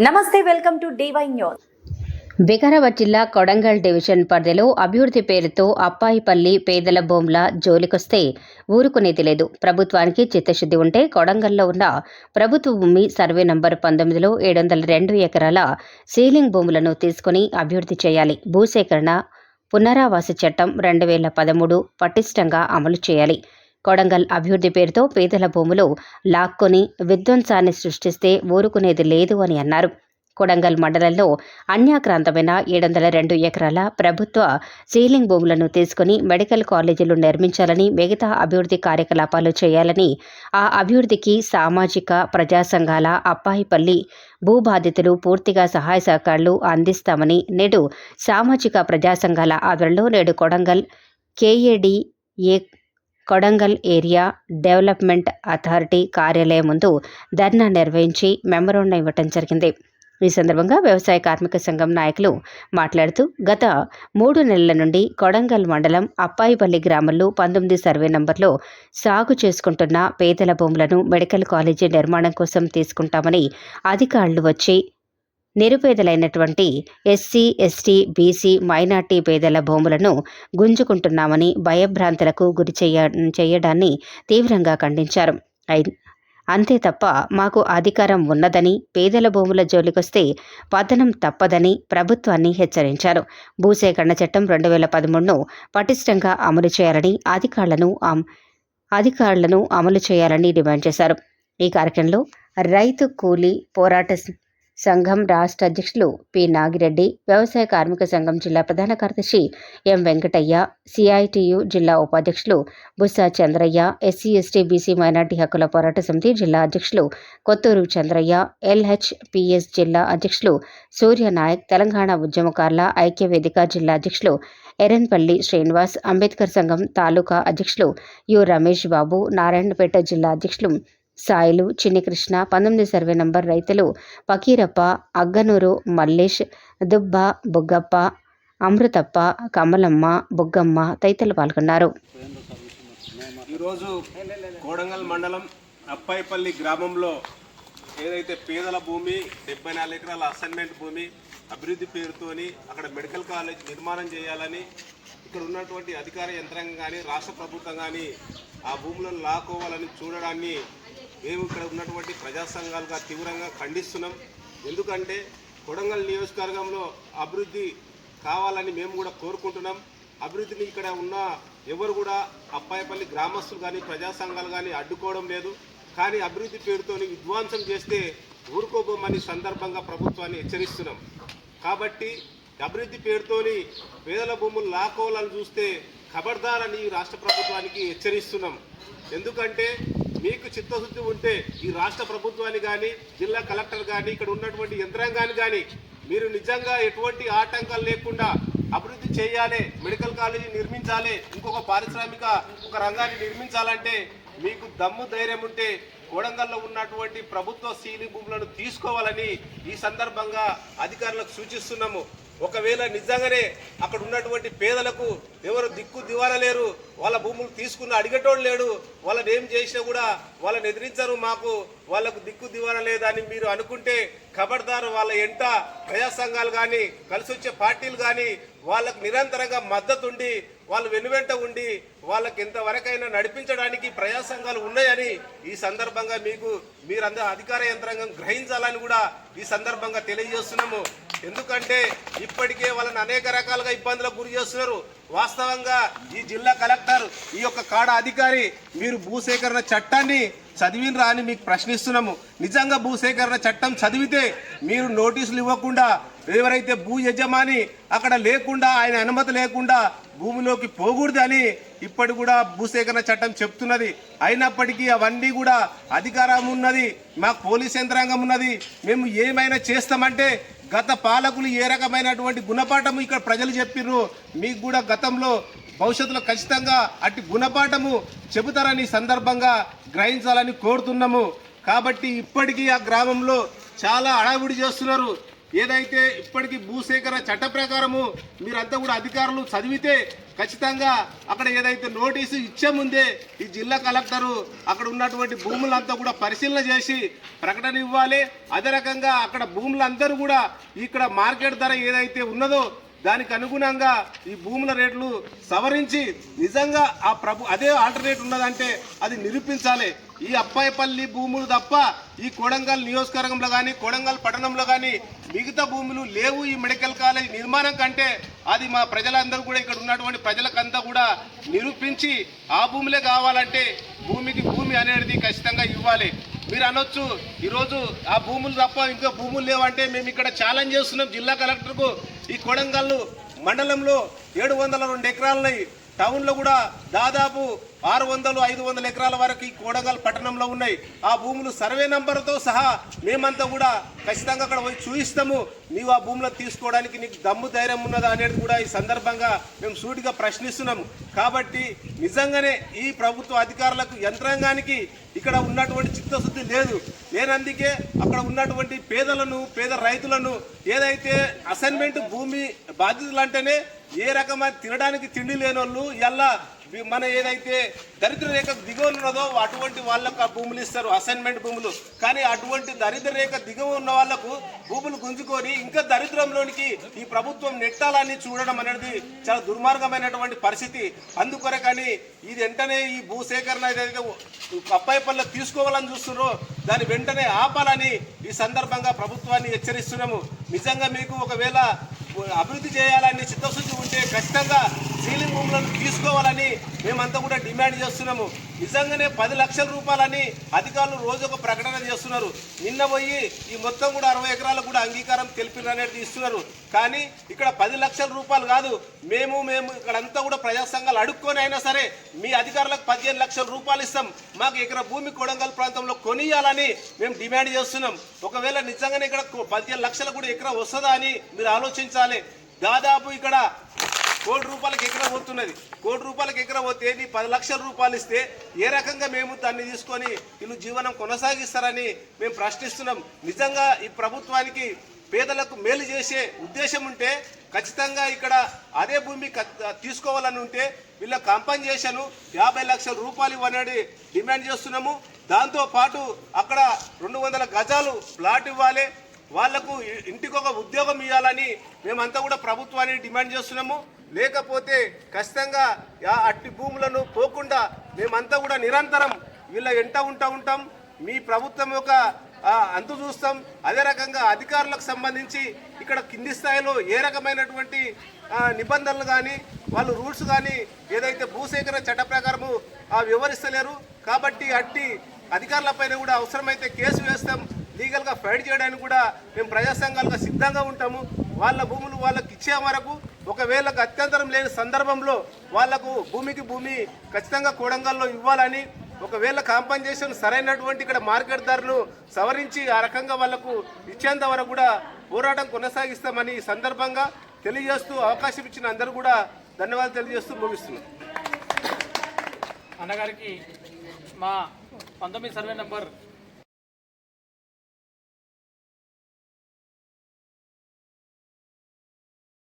నమస్తే welcome to DY news. Vikarabad జిల్లా Kodangal division పరిధిలో అభివృద్ధి పేరుతో అప్పాయిపల్లి పేదల భూముల జోలికొస్తే ఊరుకునేది లేదు. ప్రభుత్వానికి చిత్తశుద్ధి ఉంటే కొడంగల్లో ఉన్న ప్రభుత్వ భూమి సర్వే నంబర్ పంతొమ్మిదిలో ఏడు వందల రెండు ఎకరాల సీలింగ్ భూములను తీసుకుని అభివృద్ధి చేయాలి. భూసేకరణ పునరావాస చట్టం రెండు వేల పదమూడు పటిష్టంగా అమలు చేయాలి. కొడంగల్ అభివృద్ధి పేరుతో పేదల భూములు లాక్కొని విధ్వంసాన్ని సృష్టిస్తే ఊరుకునేది లేదు అని అన్నారు. కొడంగల్ మండలంలో అన్యాక్రాంతమైన ఏడు వందల రెండు ఎకరాల ప్రభుత్వ సీలింగ్ భూములను తీసుకుని మెడికల్ కాలేజీలు నిర్మించాలని మిగతా అభివృద్ధి కార్యకలాపాలు చేయాలని ఆ అభివృద్ధికి సామాజిక ప్రజా సంఘాల అప్పాయిపల్లి భూబాధితులు పూర్తిగా సహాయ సహకారాలు అందిస్తామని నేడు సామాజిక ప్రజా సంఘాల ఆధ్వర్యంలో నేడు Kodangal KAD A Kodangal area development authority కార్యాలయం ముందు ధర్నా నిర్వహించి మెమరోండం ఇవ్వటం జరిగింది. ఈ సందర్భంగా వ్యవసాయ కార్మిక సంఘం నాయకులు మాట్లాడుతూ గత మూడు నెలల నుండి కొడంగల్ మండలం అప్పాయిపల్లి గ్రామంలో పంతొమ్మిది సర్వే నంబర్లో సాగు చేసుకుంటున్న పేదల భూములను మెడికల్ కాలేజీ నిర్మాణం కోసం తీసుకుంటామని అధికారులు వచ్చి నిరుపేదలైనటువంటి ఎస్సీ ఎస్టీ బీసీ మైనార్టీ పేదల భూములను గుంజుకుంటున్నామని భయభ్రాంతులకు గురి చేయ చేయడాన్ని తీవ్రంగా ఖండించారు. అంతే తప్ప మాకు అధికారం ఉన్నదని పేదల భూముల జోలికొస్తే పతనం తప్పదని ప్రభుత్వాన్ని హెచ్చరించారు. భూసేకరణ చట్టం రెండు వేల పదమూడును పటిష్టంగా అమలు చేయాలని అధికారులను అమ్- అధికారులను అమలు చేయాలని డిమాండ్ చేశారు. ఈ కార్యక్రమంలో రైతు కూలీ పోరాట సంఘం రాష్ట్ర అధ్యక్షులు పి. నాగిరెడ్డి వ్యవసాయ కార్మిక సంఘం జిల్లా ప్రధాన కార్యదర్శి ఎం. వెంకటయ్య సిఐటియు జిల్లా ఉపాధ్యక్షులు Bussa Chandraiah SC ST BC minority హక్కుల పోరాట సమితి జిల్లా అధ్యక్షులు కొత్తూరు చంద్రయ్య ఎల్హెచ్పిఎస్ జిల్లా అధ్యక్షులు సూర్యనాయక్ తెలంగాణ ఉద్యమకారుల ఐక్య వేదిక జిల్లా అధ్యక్షులు ఎరన్పల్లి శ్రీనివాస్ అంబేద్కర్ సంఘం తాలూకా అధ్యక్షులు యు. రమేష్ బాబు నారాయణపేట జిల్లా అధ్యక్షులు సాయిలు చిన్ని కృష్ణ పంతొమ్మిది సర్వే నంబర్ రైతులు పకీరప్ప అగ్గనూరు మల్లేష్ దుబ్బ బుగ్గప్ప అమృతప్ప కమలమ్మ బుగ్గమ్మ తదితరులు పాల్గొన్నారు. ఈరోజు కోడంగల్ మండలం అప్పాయిపల్లి గ్రామంలో ఏదైతే పేదల భూమి డెబ్బై నాలుగు ఎకరాల అసైన్మెంట్ భూమి అభివృద్ధి పేరుతోని అక్కడ మెడికల్ కాలేజ్ నిర్మాణం చేయాలని ఇక్కడ ఉన్నటువంటి అధికార యంత్రాంగం కానీ రాష్ట్ర ప్రభుత్వం కానీ ఆ భూములను లాక్కోవాలని చూడడాన్ని మేము ఇక్కడ ఉన్నటువంటి ప్రజా సంఘాలుగా తీవ్రంగా ఖండిస్తున్నాం. ఎందుకంటే కొడంగల్ నియోజకవర్గంలో అభివృద్ధి కావాలని మేము కూడా కోరుకుంటున్నాం. అభివృద్ధిని ఇక్కడ ఉన్న ఎవరు కూడా అప్పాయపల్లి గ్రామస్తులు కానీ ప్రజా సంఘాలు కానీ అడ్డుకోవడం లేదు. కానీ అభివృద్ధి పేరుతోని విధ్వంసం చేస్తే ఊరుకోబోమని సందర్భంగా ప్రభుత్వాన్ని హెచ్చరిస్తున్నాం. కాబట్టి అభివృద్ధి పేరుతోని పేదల భూములు లాక్కోవాలని చూస్తే ఖబర్దారని అని రాష్ట్ర ప్రభుత్వానికి హెచ్చరిస్తున్నాం. ఎందుకంటే మీకు చిత్తశుద్ధి ఉంటే ఈ రాష్ట్ర ప్రభుత్వాన్ని కానీ జిల్లా కలెక్టర్ కానీ ఇక్కడ ఉన్నటువంటి యంత్రాంగాన్ని కానీ మీరు నిజంగా ఎటువంటి ఆటంకాలు లేకుండా అభివృద్ధి చేయాలి మెడికల్ కాలేజీ నిర్మించాలి ఇంకొక పారిశ్రామిక ఒక రంగాన్ని నిర్మించాలంటే మీకు దమ్ము ధైర్యం ఉంటే కోడంగల్లో ఉన్నటువంటి ప్రభుత్వ సీలింగ్ భూములను తీసుకోవాలని ఈ సందర్భంగా అధికారులకు సూచిస్తున్నాము. ఒకవేళ నిజంగానే అక్కడ ఉన్నటువంటి పేదలకు ఎవరు దిక్కు దివాలా లేరు వాళ్ళ భూములు తీసుకుని అడిగేటోడు లేడు వాళ్ళని ఏం చేసినా కూడా వాళ్ళని ఎదిరించరు మాకు వాళ్ళకు దిక్కు దివాల లేదని మీరు అనుకుంటే ఖబర్దారు వాళ్ళ ఎంట ప్రజా సంఘాలు కానీ కలిసి వచ్చే పార్టీలు కానీ వాళ్ళకు నిరంతరంగా మద్దతుండి వాళ్ళు వెనువెంట ఉండి వాళ్ళకి ఎంతవరకైనా నడిపించడానికి ప్రజా సంఘాలు ఉన్నాయని ఈ సందర్భంగా మీకు మీరందరూ అధికార యంత్రాంగం గ్రహించాలని కూడా ఈ సందర్భంగా తెలియజేస్తున్నాము. ఎందుకంటే ఇప్పటికే వాళ్ళని అనేక రకాలుగా ఇబ్బందులకు గురి చేస్తున్నారు. వాస్తవంగా ఈ జిల్లా కలెక్టర్ ఈ యొక్క కాడ అధికారి మీరు భూసేకరణ చట్టాన్ని చదివినరా అని మీకు ప్రశ్నిస్తున్నాము. నిజంగా భూసేకరణ చట్టం చదివితే మీరు నోటీసులు ఇవ్వకుండా ఎవరైతే భూ యజమాని అక్కడ లేకుండా ఆయన అనుమతి లేకుండా భూమిలోకి పోకూడదు అని ఇప్పటి కూడా భూసేకరణ చట్టం చెప్తున్నది. అయినప్పటికీ అవన్నీ కూడా అధికారం ఉన్నది మాకు పోలీస్ యంత్రాంగం ఉన్నది. మేము ఏమైనా చేస్తామంటే గత పాలకులు ఏ రకమైనటువంటి గుణపాఠము ఇక్కడ ప్రజలు చెప్పిర్రు? మీకు కూడా గతంలో భవిష్యత్తులో ఖచ్చితంగా అట్టి గుణపాఠము చెబుతారని సందర్భంగా గ్రహించాలని కోరుతున్నాము. కాబట్టి ఇప్పటికీ ఆ గ్రామంలో చాలా అడావిడి చేస్తున్నారు. ఏదైతే ఇప్పటికీ భూసేకరణ చట్ట ప్రకారము మీరంతా కూడా అధికారులు చదివితే ఖచ్చితంగా అక్కడ ఏదైతే నోటీసు ఇచ్చే ముందే ఈ జిల్లా కలెక్టరు అక్కడ ఉన్నటువంటి భూములంతా కూడా పరిశీలన చేసి ప్రకటన ఇవ్వాలి. అదే రకంగా అక్కడ భూములందరూ కూడా ఇక్కడ మార్కెట్ ధర ఏదైతే ఉన్నదో దానికి అనుగుణంగా ఈ భూముల రేట్లు సవరించి నిజంగా ఆ ప్రభు అదే ఆల్టర్నేట్ ఉన్నదంటే అది నిరూపించాలి. ఈ అప్పాయిపల్లి భూములు తప్ప ఈ కొడంగల్ నియోజకవర్గంలో కానీ కొడంగల్ పట్టణంలో కానీ మిగతా భూములు లేవు ఈ మెడికల్ కాలేజ్ నిర్మాణం కంటే. అది మా ప్రజలందరూ కూడా ఇక్కడ ఉన్నటువంటి ప్రజలకంతా కూడా నిరూపించి ఆ భూములే కావాలంటే భూమికి భూమి అనేది ఖచ్చితంగా ఇవ్వాలి. మీరు అనొచ్చు ఈరోజు ఆ భూములు తప్ప ఇంకా భూములు లేవంటే మేము ఇక్కడ ఛాలెంజ్ చేస్తున్నాం. జిల్లా కలెక్టర్కు ఈ కొడంగల్ మండలంలో ఏడు వందల రెండు ఎకరాలని టౌన్లో కూడా దాదాపు ఆరు వందలు ఐదు వందల ఎకరాల వరకు ఈ కోడంగల్ పట్టణంలో ఉన్నాయి. ఆ భూములు సర్వే నంబర్తో సహా మేమంతా కూడా ఖచ్చితంగా అక్కడ పోయి చూపిస్తాము నీవు ఆ భూములను తీసుకోవడానికి నీకు దమ్ము ధైర్యం ఉన్నదా అనేది కూడా ఈ సందర్భంగా మేము సూటిగా ప్రశ్నిస్తున్నాము. కాబట్టి నిజంగానే ఈ ప్రభుత్వ అధికారులకు యంత్రాంగానికి ఇక్కడ ఉన్నటువంటి చిత్తశుద్ధి లేదు. లేనందుకే అక్కడ ఉన్నటువంటి పేదలను పేద రైతులను ఏదైతే అసైన్మెంట్ భూమి బాధ్యతలు అంటేనే ఏ రకమైన తినడానికి తిండి లేని వాళ్ళు ఇలా మన ఏదైతే దరిద్ర రేఖ దిగువ ఉన్నదో అటువంటి వాళ్ళకు ఆ భూములు ఇస్తారు అసైన్మెంట్ భూములు. కానీ అటువంటి దరిద్ర రేఖ దిగువ ఉన్న వాళ్ళకు భూములు గుంజుకొని ఇంకా దరిద్రంలోనికి ఈ ప్రభుత్వం నెట్టాలని చూడడం అనేది చాలా దుర్మార్గమైనటువంటి పరిస్థితి. అందుకొరకని ఇది వెంటనే ఈ భూసేకరణ ఏదైతే అప్పాయిపల్ల తీసుకోవాలని చూస్తున్నారో దాన్ని వెంటనే ఆపాలని ఈ సందర్భంగా ప్రభుత్వాన్ని హెచ్చరిస్తున్నాము. నిజంగా మీకు ఒకవేళ అభివృద్ధి చేయాలని చిత్తశుద్ధి ఉంటే ఖచ్చితంగా సీలింగ్ భూములను తీసుకోవాలని మేమంతా కూడా డిమాండ్ చేస్తున్నాము. నిజంగానే పది లక్షల రూపాయలని అధికారులు రోజు ఒక ప్రకటన చేస్తున్నారు. నిన్న పోయి ఈ మొత్తం కూడా అరవై ఎకరాలకు కూడా అంగీకారం తెలిపిన అనేది ఇస్తున్నారు. కానీ ఇక్కడ పది లక్షల రూపాయలు కాదు మేము మేము ఇక్కడంతా కూడా ప్రజా సంఘాలు అడుక్కొని అయినా సరే మీ అధికారులకు పదిహేను లక్షల రూపాయలు ఇస్తాం. మాకు ఇక్కడ భూమి కొడంగల్ ప్రాంతంలో కొనియాలని మేము డిమాండ్ చేస్తున్నాం. ఒకవేళ నిజంగానే ఇక్కడ పదిహేను లక్షలు కూడా ఎకరా వస్తుందా అని మీరు ఆలోచించాలి. దాదాపు ఇక్కడ కోటి రూపాయలకు ఎకరా పోతున్నది. కోటి రూపాయలకి ఎకరా పోతే నీ పది లక్షల రూపాయలు ఇస్తే ఏ రకంగా మేము దాన్ని తీసుకొని వీళ్ళు జీవనం కొనసాగిస్తారని మేము ప్రశ్నిస్తున్నాం. నిజంగా ఈ ప్రభుత్వానికి పేదలకు మేలు చేసే ఉద్దేశం ఉంటే ఖచ్చితంగా ఇక్కడ అదే భూమి తీసుకోవాలని ఉంటే వీళ్ళ కాంపన్సేషన్ యాభై లక్షల రూపాయలు ఇవ్వనని డిమాండ్ చేస్తున్నాము. దాంతోపాటు అక్కడ రెండు వందల గజాలు ప్లాట్ ఇవ్వాలి. వాళ్ళకు ఇంటికొక ఉద్యోగం ఇవ్వాలని మేమంతా కూడా ప్రభుత్వాన్ని డిమాండ్ చేస్తున్నాము. లేకపోతే ఖచ్చితంగా అట్టి భూములను పోకుండా మేమంతా కూడా నిరంతరం వీళ్ళ ఎంట ఉంటా ఉంటాం. మీ ప్రభుత్వం యొక్క అంతు చూస్తాం. అదే రకంగా అధికారులకు సంబంధించి ఇక్కడ కింది స్థాయిలో ఏ రకమైనటువంటి నిబంధనలు కానీ వాళ్ళు రూల్స్ కానీ ఏదైతే భూసేకరణ చట్ట ప్రకారము వివరిస్తలేరు. కాబట్టి అట్టి అధికారులపైన కూడా అవసరమైతే కేసు వేస్తాం. లీగల్గా ఫైట్ చేయడానికి కూడా మేము ప్రజాసంఘాలుగా సిద్ధంగా ఉంటాము. వాళ్ళ భూములు వాళ్ళకి ఇచ్చే వరకు ఒకవేళ అత్యంతరం లేని సందర్భంలో వాళ్ళకు భూమికి భూమి ఖచ్చితంగా కోడంగల్లో ఇవ్వాలని ఒకవేళ కాంపన్సేషన్ సరైనటువంటి ఇక్కడ మార్కెట్ ధరలు సవరించి ఆ రకంగా వాళ్ళకు ఇచ్చేంత వరకు కూడా పోరాటం కొనసాగిస్తామని ఈ సందర్భంగా తెలియజేస్తూ అవకాశం ఇచ్చిన అందరూ కూడా ధన్యవాదాలు తెలియజేస్తూ ముగిస్తున్నాం. అన్నగారికి మా పంతొమ్మిది సర్వే నెంబర్